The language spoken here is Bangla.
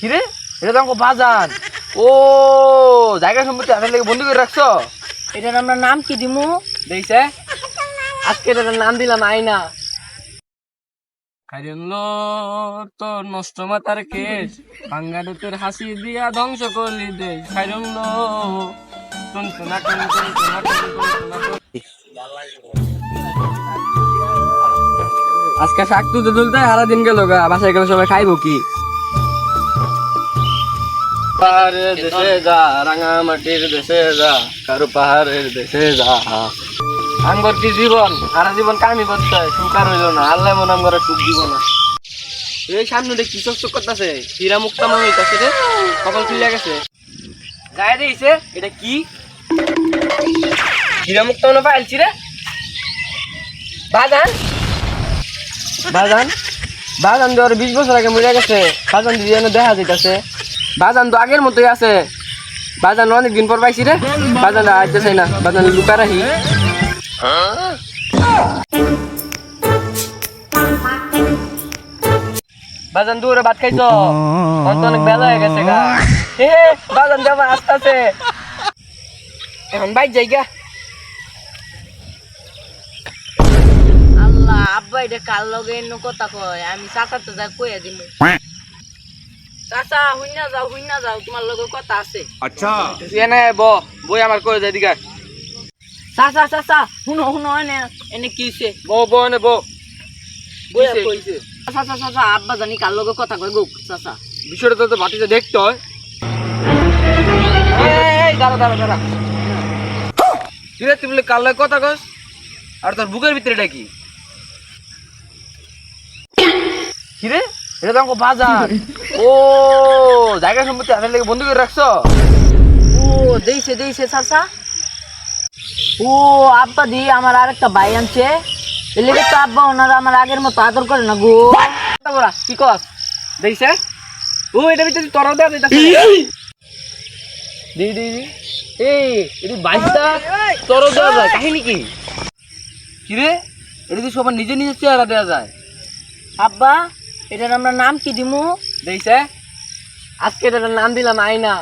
কিরে? এটা তো আমাকে বাজার। ও জায়গা সম্পত্তি হাতের লেগে বন্ধু করে রাখছো? এটার আমরা নাম কি দিমু? দেখছে আজকে এটার নাম দিলাম আইনা কারিয়ানলো তো নষ্ট মাতার কেস বাঙ্গালো তোর হাসি দিয়া ধ্বংস করলি দেশ। কারিয়ানলো টুনটুনা টুন টুনটুনা টুন টুনটুনা। টুন। আজকে শাক তুলতে তুলতে সারা দিন গেল গা বাসায় গেলে সবাই খাইবো কি? পাহাড়ের দেশে যা রাঙা মাটির দেশে যা কারু পাহাড়ের দেশে যা আঙ্গর কি জীবন সারা জীবন কামি করতে হয় হইল না আল্লাহ মনে আমগরে সুখ দিব না এই সামনে দেখ কি চকচক করতেছে? হীরা মুক্তা হইতাছে রে গেছে? গায়ে দিয়েছে, এটা কি? হীরা মুক্তা মনে পাইলছি রে। বাজান। বাজান। বাজান আর বিশ বছর আগে মরে গেছে। বাজান দিদি দেখা যাইতাছে। বাজান তো আগের মতোই আছে। বাজান অনেক দিন পর পাইছি রে। বাজান আইতেছে না। বাজান লুকা রাখি বাজান দূরে ভাত খাইছ? অনেক বেলা হয়ে গেছে গা। হে বাজান যাবা আস্তে আস্তে এখন বাইক যাই গা। আল্লাহ আব্বা এটা কার লগে কথা কয়? আমি চাচা তো যা কইয়া দিমু। চাচা হুইনা যাও হুইনা যাও তোমার লগে কথা আছে। তুই এনে ব বই আমার কই যাই দিগা। চাচা চাচা শুনো শুনো এনে এনে কি হইছে বো বো এনে বো। বইয়া কইছে চাচা চাচা আব্বা জানি কার লগে কথা কয় গো চাচা। বিষয়টা তো বাটিতে দেখতে হয় এই, এই দাঁড়া দাঁড়া দাঁড়া। তুই রে, তুই বলে কাল লয় কথা কস আর তোর বুকের ভিতরে এটা কি কি রে এটা তো আমাকে বাজার। ও জায়গা সম্পত্তি লেগে বন্ধু করে রাখছো? ও দেইছে দেইছে চাচা। ও আব্বা দি আমার আরেকটা ভাই আনছে। এলিগে তো আব্বা ওনারা আমার আগের মতো আদর করে না গো। বলা, কি কস? দেখছে? ও এটা ভিতরে তরাও দেওয়া দিতেছে দি দি এই এটা বাইশটা তরও দেওয়া যায় কাহিনী কি? কি রে? এটা কি সবার নিজে নিজে চেহারা দেওয়া যায়। আব্বা এটার আমরা নাম কি দিমু? দিছে? আজকে এটার নাম দিলাম আয়না।